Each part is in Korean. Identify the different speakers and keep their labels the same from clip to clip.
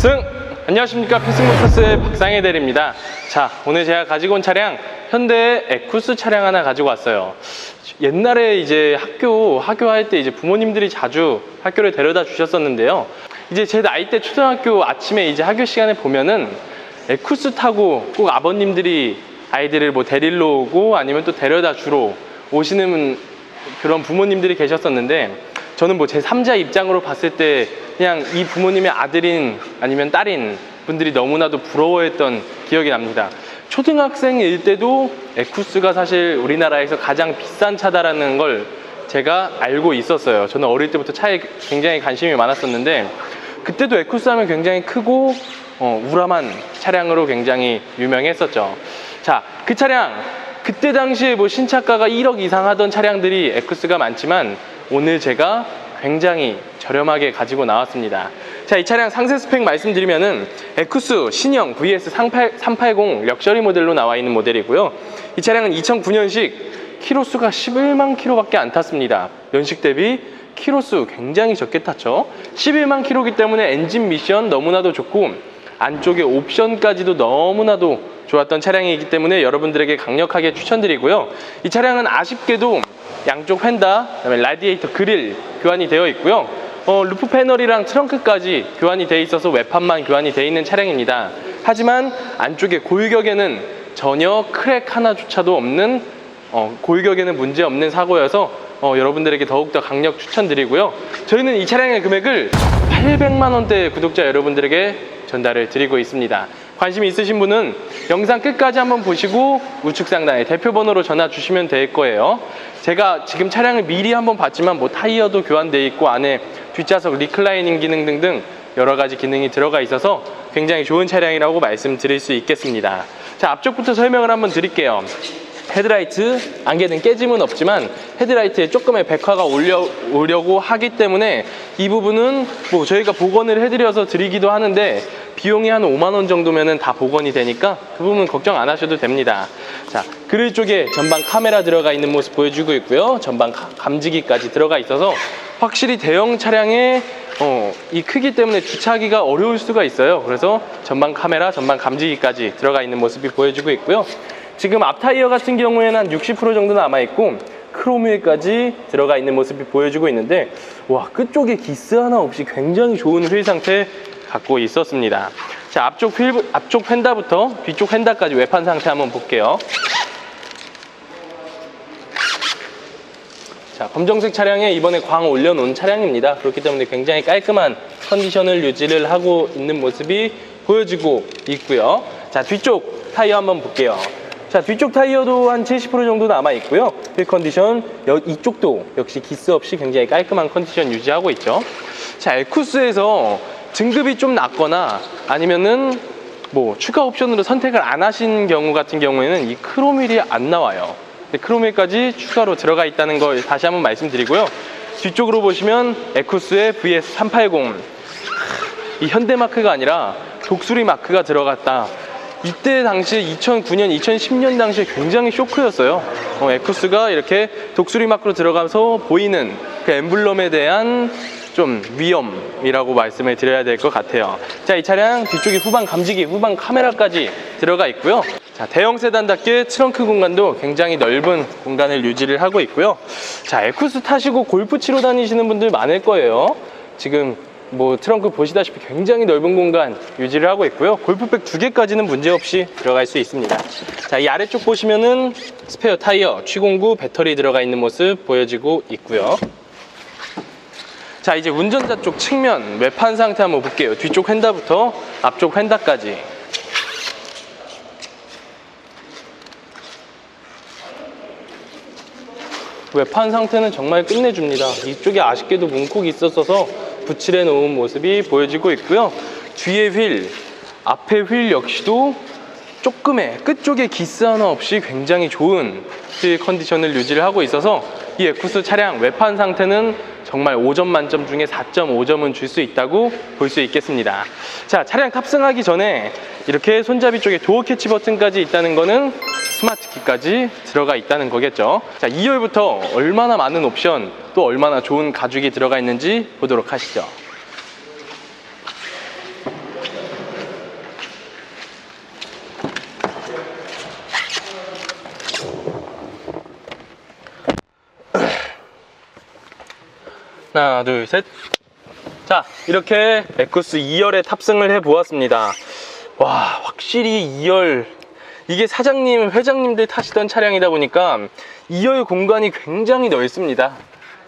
Speaker 1: 필승! 안녕하십니까. 필승모터스의 박상혜 대리입니다. 자 오늘 제가 가지고 온 차량 현대 에쿠스 차량 하나 가지고 왔어요. 옛날에 이제 학교 학교 할 때 이제 부모님들이 자주 학교를 데려다 주셨었는데요. 이제 제 나이 때 초등학교 아침에 이제 학교 시간에 보면은 에쿠스 타고 꼭 아버님들이 아이들을 뭐 데리러 오고 아니면 또 데려다 주러 오시는 그런 부모님들이 계셨었는데 저는 뭐 제 3자 입장으로 봤을 때 그냥 이 부모님의 아들인 아니면 딸인 분들이 너무나도 부러워했던 기억이 납니다. 초등학생일 때도 에쿠스가 사실 우리나라에서 가장 비싼 차다라는 걸 제가 알고 있었어요. 저는 어릴 때부터 차에 굉장히 관심이 많았었는데 그때도 에쿠스 하면 굉장히 크고 어, 우람한 차량으로 굉장히 유명했었죠. 자, 그 차량 그때 당시에 뭐 신차가가 1억 이상 하던 차량들이 에쿠스가 많지만 오늘 제가 굉장히 저렴하게 가지고 나왔습니다. 자, 이 차량 상세 스펙 말씀드리면은 에쿠스 신형 VS 38, 380 럭셔리 모델로 나와 있는 모델이고요. 이 차량은 2009년식 키로수가 11만 킬로밖에 안 탔습니다. 연식 대비 키로수 굉장히 적게 탔죠. 11만 킬로기 때문에 엔진 미션 너무나도 좋고 안쪽에 옵션까지도 너무나도 좋았던 차량이기 때문에 여러분들에게 강력하게 추천드리고요. 이 차량은 아쉽게도 양쪽 휀다, 그다음에 라디에이터 그릴 교환이 되어 있고요. 어, 루프 패널이랑 트렁크까지 교환이 되어 있어서 외판만 교환이 되어 있는 차량입니다. 하지만 안쪽에 골격에는 전혀 크랙 하나조차도 없는 어, 골격에는 문제 없는 사고여서 어, 여러분들에게 더욱더 강력 추천드리고요. 저희는 이 차량의 금액을 800만 원대 구독자 여러분들에게 전달을 드리고 있습니다. 관심 있으신 분은 영상 끝까지 한번 보시고 우측 상단에 대표 번호로 전화 주시면 될 거예요. 제가 지금 차량을 미리 한번 봤지만 뭐 타이어도 교환돼 있고 안에 뒷좌석 리클라이닝 기능 등등 여러 가지 기능이 들어가 있어서 굉장히 좋은 차량이라고 말씀드릴 수 있겠습니다. 자, 앞쪽부터 설명을 한번 드릴게요. 헤드라이트 안개는 깨짐은 없지만 헤드라이트에 조금의 백화가 올려, 오려고 하기 때문에 이 부분은 뭐 저희가 복원을 해드려서 드리기도 하는데 비용이 한 5만 원 정도면은 다 복원이 되니까 그 부분 걱정 안 하셔도 됩니다. 자 그릴 쪽에 전방 카메라 들어가 있는 모습 보여주고 있고요. 전방 가- 감지기까지 들어가 있어서 확실히 대형 차량의 어, 이 크기 때문에 주차하기가 어려울 수가 있어요. 그래서 전방 카메라, 전방 감지기까지 들어가 있는 모습이 보여주고 있고요. 지금 앞 타이어 같은 경우에는 한 60% 정도 남아있고 크롬휠까지 들어가 있는 모습이 보여주고 있는데 와 끝쪽에 기스 하나 없이 굉장히 좋은 휠 상태 갖고 있었습니다. 자 앞쪽 휠 앞쪽 휀다부터 뒤쪽 휀다까지 외판 상태 한번 볼게요. 자, 검정색 차량에 이번에 광 올려놓은 차량입니다. 그렇기 때문에 굉장히 깔끔한 컨디션을 유지를 하고 있는 모습이 보여지고 있고요. 자, 뒤쪽 타이어 한번 볼게요. 자, 뒤쪽 타이어도 한 70% 정도 남아 있고요. 휠 컨디션 여- 이쪽도 역시 기스 없이 굉장히 깔끔한 컨디션 유지하고 있죠. 자, 에쿠스에서 등급이 좀 낮거나 아니면은 뭐 추가 옵션으로 선택을 안 하신 경우 같은 경우에는 이 크롬휠이 안 나와요. 크롬휠까지 추가로 들어가 있다는 걸 다시 한번 말씀드리고요. 뒤쪽으로 보시면 에쿠스의 VS380 이 현대 마크가 아니라 독수리 마크가 들어갔다. 이때 당시 2009년, 2010년 당시에 굉장히 쇼크였어요. 어, 에쿠스가 이렇게 독수리 마크로 들어가서 보이는 그 엠블럼에 대한 좀 위험이라고 말씀을 드려야 될 것 같아요. 자, 이 차량 뒤쪽에 후방 감지기, 후방 카메라까지 들어가 있고요. 자, 대형 세단답게 트렁크 공간도 굉장히 넓은 공간을 유지를 하고 있고요. 자, 에쿠스 타시고 골프 치러 다니시는 분들 많을 거예요. 지금 뭐 트렁크 보시다시피 굉장히 넓은 공간 유지를 하고 있고요. 골프백 두 개까지는 문제없이 들어갈 수 있습니다. 자, 이 아래쪽 보시면은 스페어 타이어, 취공구, 배터리 들어가 있는 모습 보여지고 있고요. 자, 이제 운전자 쪽 측면 외판 상태 한번 볼게요. 뒤쪽 휀다부터 앞쪽 휀다까지. 외판 상태는 정말 끝내줍니다. 이쪽에 아쉽게도 문콕이 있었어서 붙일해 놓은 모습이 보여지고 있고요. 뒤에 휠, 앞에 휠 역시도 조금의 끝쪽에 기스 하나 없이 굉장히 좋은 휠 컨디션을 유지를 하고 있어서 이 에쿠스 차량 외판 상태는 정말 5점 만점 중에 4.5점은 줄 수 있다고 볼 수 있겠습니다. 자, 차량 탑승하기 전에 이렇게 손잡이 쪽에 도어 캐치 버튼까지 있다는 거는 스마트 키까지 들어가 있다는 거겠죠. 자, 2열부터 얼마나 많은 옵션 또 얼마나 좋은 가죽이 들어가 있는지 보도록 하시죠. 하나, 둘, 셋. 자, 이렇게 에쿠스 2열에 탑승을 해 보았습니다. 와, 확실히 2열. 이게 사장님, 회장님들 타시던 차량이다 보니까 2열 공간이 굉장히 넓습니다.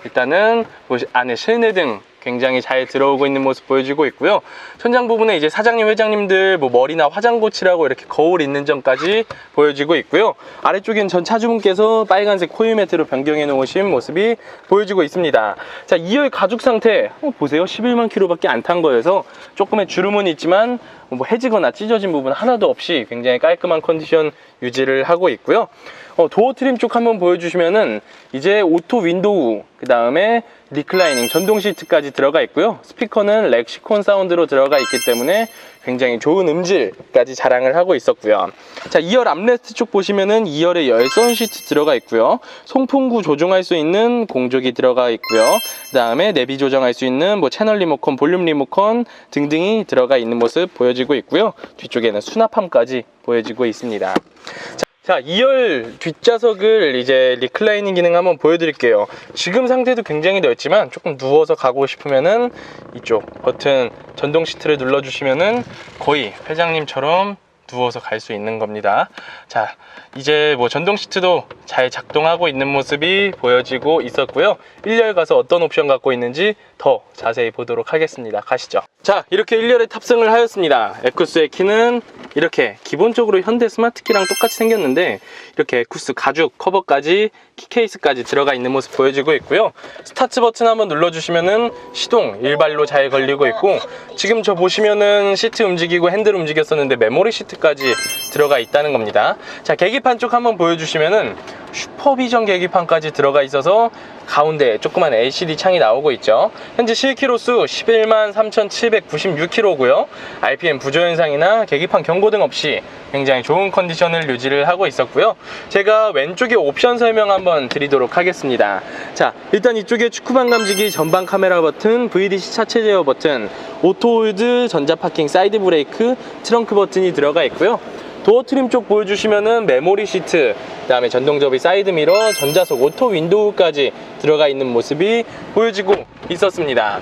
Speaker 1: 일단은 안에 실내등 굉장히 잘 들어오고 있는 모습 보여주고 있고요. 천장 부분에 이제 사장님, 회장님들 뭐 머리나 화장고 칠하고 이렇게 거울 있는 점까지 보여지고 있고요. 아래쪽엔 전 차주분께서 빨간색 코일 매트로 변경해 놓으신 모습이 보여지고 있습니다. 자, 2열 가죽 상태 한번 보세요. 11만 킬로밖에 안 탄 거여서 조금의 주름은 있지만 뭐 해지거나 찢어진 부분 하나도 없이 굉장히 깔끔한 컨디션 유지를 하고 있고요. 어, 도어 트림 쪽 한번 보여주시면은 이제 오토 윈도우 그 다음에 리클라이닝 전동 시트까지 들어가 있고요. 스피커는 렉시콘 사운드로 들어가 있기 때문에 굉장히 좋은 음질까지 자랑을 하고 있었고요. 자, 2열 암레스트 쪽 보시면은 2열에 열선 시트 들어가 있고요. 송풍구 조정할 수 있는 공조기 들어가 있고요. 그 다음에 내비 조정할 수 있는 뭐 채널 리모컨, 볼륨 리모컨 등등이 들어가 있는 모습 보여지고 있고요. 뒤쪽에는 수납함까지 보여지고 있습니다. 자, 2열 뒷좌석을 이제 리클라이닝 기능 한번 보여드릴게요. 지금 상태도 굉장히 넓지만 조금 누워서 가고 싶으면은 이쪽 버튼 전동 시트를 눌러주시면은 거의 회장님처럼 누워서 갈 수 있는 겁니다. 자, 이제 뭐 전동 시트도 잘 작동하고 있는 모습이 보여지고 있었고요. 1열 가서 어떤 옵션 갖고 있는지 더 자세히 보도록 하겠습니다. 가시죠. 자, 이렇게 1열에 탑승을 하였습니다. 에쿠스의 키는 이렇게 기본적으로 현대 스마트키랑 똑같이 생겼는데 이렇게 에쿠스 가죽 커버까지 키 케이스까지 들어가 있는 모습 보여지고 있고요. 스타트 버튼 한번 눌러주시면은 시동 일발로 잘 걸리고 있고 지금 저 보시면은 시트 움직이고 핸들 움직였었는데 메모리 시트까지 들어가 있다는 겁니다. 자 계기판 쪽 한번 보여주시면은 슈퍼비전 계기판까지 들어가 있어서 가운데 조그만 LCD 창이 나오고 있죠. 현재 실키로수 11만 3,796km고요. RPM 부조 현상이나 계기판 경고 등 없이 굉장히 좋은 컨디션을 유지를 하고 있었고요. 제가 왼쪽에 옵션 설명 한번 드리도록 하겠습니다. 자, 일단 이쪽에 축구방 감지기, 전방 카메라 버튼, VDC 차체 제어 버튼, 오토홀드, 전자파킹, 사이드 브레이크, 트렁크 버튼이 들어가 있고요. 도어 트림 쪽 보여주시면은 메모리 시트, 그다음에 전동 접이 사이드 미러, 전자석 오토 윈도우까지 들어가 있는 모습이 보여지고 있었습니다.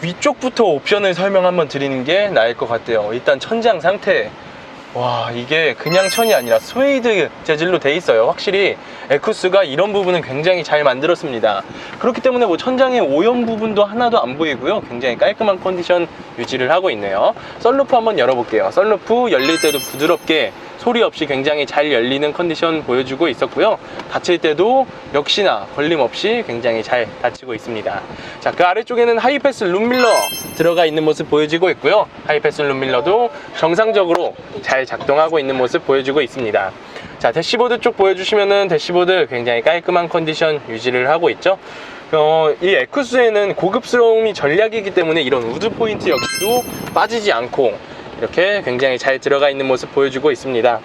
Speaker 1: 위쪽부터 옵션을 설명 한번 드리는 게 나을 것 같아요. 일단 천장 상태. 와 이게 그냥 천이 아니라 스웨이드 재질로 돼 있어요. 확실히 에쿠스가 이런 부분은 굉장히 잘 만들었습니다. 그렇기 때문에 뭐 천장에 오염 부분도 하나도 안 보이고요. 굉장히 깔끔한 컨디션 유지를 하고 있네요. 썬루프 한번 열어볼게요. 썬루프 열릴 때도 부드럽게 소리 없이 굉장히 잘 열리는 컨디션 보여주고 있었고요. 닫힐 때도 역시나 걸림 없이 굉장히 잘 닫히고 있습니다. 자 그 아래쪽에는 하이패스 룸밀러 들어가 있는 모습 보여지고 있고요. 하이패스 룸밀러도 정상적으로 잘 작동하고 있는 모습 보여주고 있습니다. 자 대시보드 쪽 보여주시면은 대시보드 굉장히 깔끔한 컨디션 유지를 하고 있죠. 어, 이 에쿠스에는 고급스러움이 전략이기 때문에 이런 우드 포인트 역시도 빠지지 않고 이렇게 굉장히 잘 들어가 있는 모습 보여주고 있습니다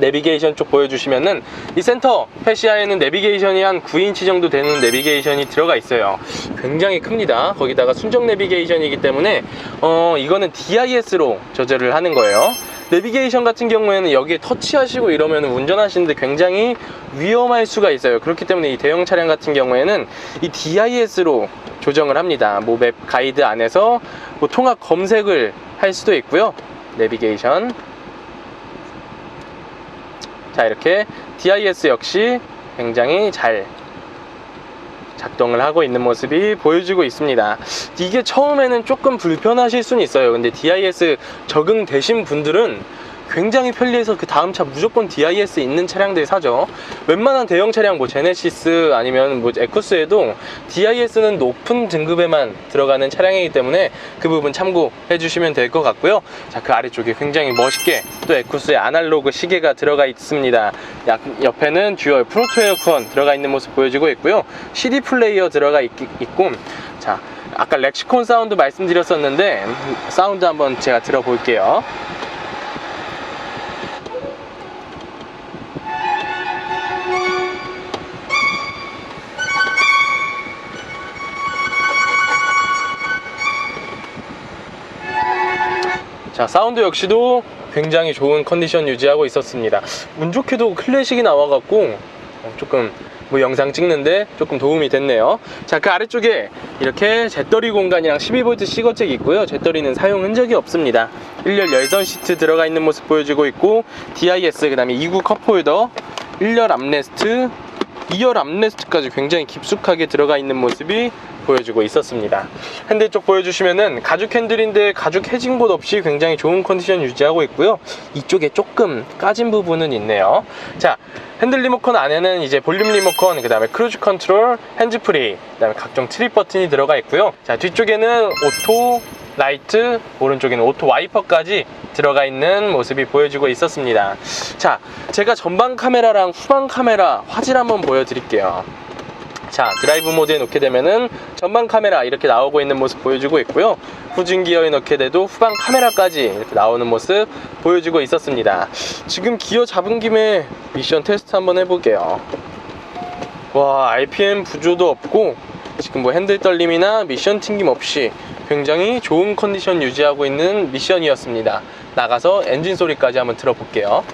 Speaker 1: 내비게이션 쪽 보여주시면은 이 센터 패시아에는 내비게이션이 한 9인치 정도 되는 내비게이션이 들어가 있어요. 굉장히 큽니다. 거기다가 순정 내비게이션이기 때문에 어 이거는 DIS로 조절을 하는 거예요. 내비게이션 같은 경우에는 여기에 터치하시고 이러면 운전하시는데 굉장히 위험할 수가 있어요. 그렇기 때문에 이 대형 차량 같은 경우에는 이 DIS로 조정을 합니다. 뭐 맵 가이드 안에서 뭐 통합 검색을 할 수도 있고요. 내비게이션. 자 이렇게 DIS 역시 굉장히 잘 작동을 하고 있는 모습이 보여지고 있습니다. 이게 처음에는 조금 불편하실 수는 있어요. 근데 DIS 적응되신 분들은 굉장히 편리해서 그 다음 차 무조건 DIS 있는 차량들 사죠. 웬만한 대형 차량 뭐 제네시스 아니면 뭐 에쿠스에도 DIS는 높은 등급에만 들어가는 차량이기 때문에 그 부분 참고해 주시면 될 것 같고요. 자 그 아래쪽에 굉장히 멋있게 또 에쿠스의 아날로그 시계가 들어가 있습니다. 약- 옆에는 듀얼 프로토 에어컨 들어가 있는 모습 보여지고 있고요. CD 플레이어 들어가 있, 있고. 자 아까 렉시콘 사운드 말씀드렸었는데 사운드 한번 제가 들어볼게요 자 사운드 역시도 굉장히 좋은 컨디션 유지하고 있었습니다 운 좋게도 클래식이 나와갖고 어, 조금 뭐 영상 찍는데 조금 도움이 됐네요. 자, 그 아래쪽에 이렇게 잿더리 공간이랑 12V 시거잭이 있고요. 잿더리는 사용 흔적이 없습니다. 1열 열선 시트 들어가 있는 모습 보여주고 있고 DIS 그 다음에 2구 컵홀더 1열 암레스트 2열 암레스트까지 굉장히 깊숙하게 들어가 있는 모습이 보여주고 있었습니다. 핸들 쪽 보여주시면은 가죽 핸들인데 가죽 해진 곳 없이 굉장히 좋은 컨디션 유지하고 있고요. 이쪽에 조금 까진 부분은 있네요. 자, 핸들 리모컨 안에는 이제 볼륨 리모컨, 그 다음에 크루즈 컨트롤, 핸즈 프리, 그 다음에 각종 트립 버튼이 들어가 있고요. 자, 뒤쪽에는 오토 라이트, 오른쪽에는 오토 와이퍼까지 들어가 있는 모습이 보여지고 있었습니다. 자, 제가 전방 카메라랑 후방 카메라 화질 한번 보여드릴게요. 자, 드라이브 모드에 놓게 되면은 전방 카메라 이렇게 나오고 있는 모습 보여주고 있고요. 후진 기어에 넣게 돼도 후방 카메라까지 이렇게 나오는 모습 보여주고 있었습니다. 지금 기어 잡은 김에 미션 테스트 한번 해볼게요. 와, RPM 부조도 없고 지금 뭐 핸들 떨림이나 미션 튕김 없이 굉장히 좋은 컨디션 유지하고 있는 미션이었습니다. 나가서 엔진 소리까지 한번 들어볼게요.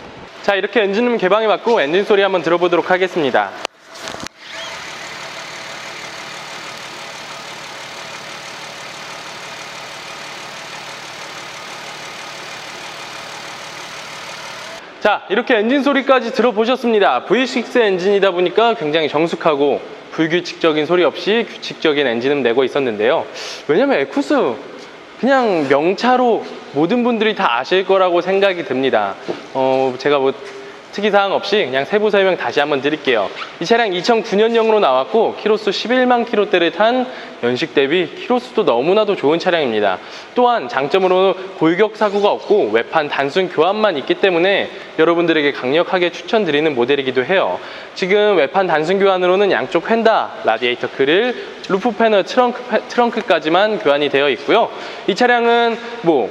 Speaker 1: 자, 이렇게 엔진룸 개방해 봤고 엔진 소리 한번 들어보도록 하겠습니다. 자, 이렇게 엔진 소리까지 들어보셨습니다. V6 엔진이다 보니까 굉장히 정숙하고 불규칙적인 소리 없이 규칙적인 엔진음 내고 있었는데요. 왜냐면 에쿠스 그냥 명차로 모든 분들이 다 아실 거라고 생각이 듭니다. 어, 제가 뭐 특이사항 없이 그냥 세부 설명 다시 한번 드릴게요. 이 차량 2009년형으로 나왔고 키로수 11만 킬로대를 탄 연식 대비 키로수도 너무나도 좋은 차량입니다. 또한 장점으로는 골격 사고가 없고 외판 단순 교환만 있기 때문에 여러분들에게 강력하게 추천드리는 모델이기도 해요. 지금 외판 단순 교환으로는 양쪽 휀다, 라디에이터 그릴, 루프 패널, 트렁크, 트렁크까지만 교환이 되어 있고요. 이 차량은 뭐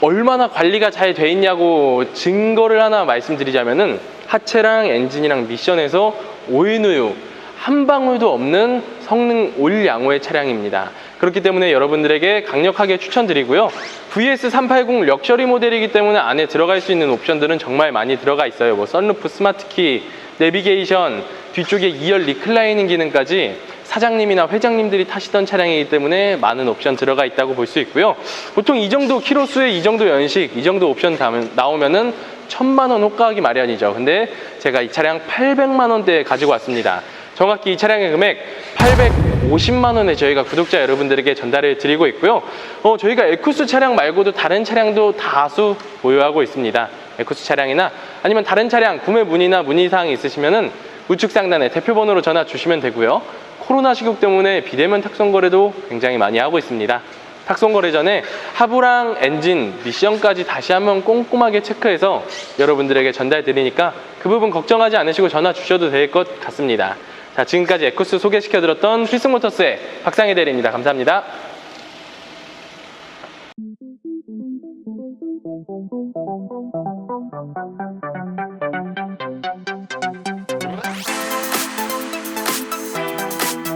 Speaker 1: 얼마나 관리가 잘 돼 있냐고 증거를 하나 말씀드리자면은 하체랑 엔진이랑 미션에서 오인우유 한 방울도 없는 성능 올 양호의 차량입니다. 그렇기 때문에 여러분들에게 강력하게 추천드리고요. VS380 럭셔리 모델이기 때문에 안에 들어갈 수 있는 옵션들은 정말 많이 들어가 있어요. 뭐 썬루프 스마트키, 내비게이션, 뒤쪽에 2열 리클라이닝 기능까지 사장님이나 회장님들이 타시던 차량이기 때문에 많은 옵션 들어가 있다고 볼 수 있고요. 보통 이 정도 키로수에 이 정도 연식, 이 정도 옵션 나오면은 천만 원 호가하기 마련이죠. 근데 제가 이 차량 800만 원대에 가지고 왔습니다. 정확히 이 차량의 금액 850만 원에 저희가 구독자 여러분들에게 전달을 드리고 있고요. 어, 저희가 에쿠스 차량 말고도 다른 차량도 다수 보유하고 있습니다. 에쿠스 차량이나 아니면 다른 차량 구매 문의나 문의 사항이 있으시면은 우측 상단에 대표 번호로 전화 주시면 되고요. 코로나 시국 때문에 비대면 탁송 거래도 굉장히 많이 하고 있습니다. 탁송 거래 전에 하부랑 엔진, 미션까지 다시 한번 꼼꼼하게 체크해서 여러분들에게 전달 드리니까 그 부분 걱정하지 않으시고 전화 주셔도 될 것 같습니다. 자, 지금까지 에쿠스 소개시켜드렸던 휘승모터스의 박상희 대리입니다. 감사합니다. Thank you.